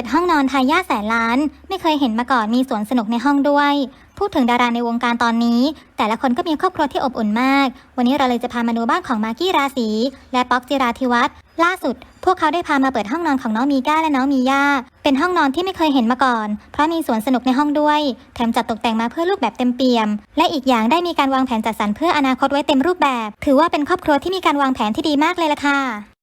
ปิดห้องนอนทายาทแสนล้าน ไม่เคยเห็นมาก่อนมีสวนสนุกในห้องด้วย พูดถึงดาราในวงการตอนนี้ แต่ละคนก็มีครอบครัวที่อบอุ่นมาก วันนี้เราเลยจะพามาดูบ้านของมากกี้ราศีและป๊อกจิราธิวัฒน์ล่าสุด พวกเขาได้พามาเปิดห้องนอนของน้องมีก้าและน้องมีย่าเป็นห้องนอนที่ไม่เคยเห็นมาก่อน เพราะมีสวนสนุกในห้องด้วย แถมจัดตกแต่งมาเพื่อลูกแบบเต็มเปี่ยม และอีกอย่างได้มีการวางแผนจัดสรรเพื่ออนาคตไว้เต็มรูปแบบ ถือว่าเป็นครอบครัวที่มีการวางแผนที่ดีมากเลยล่ะค่ะ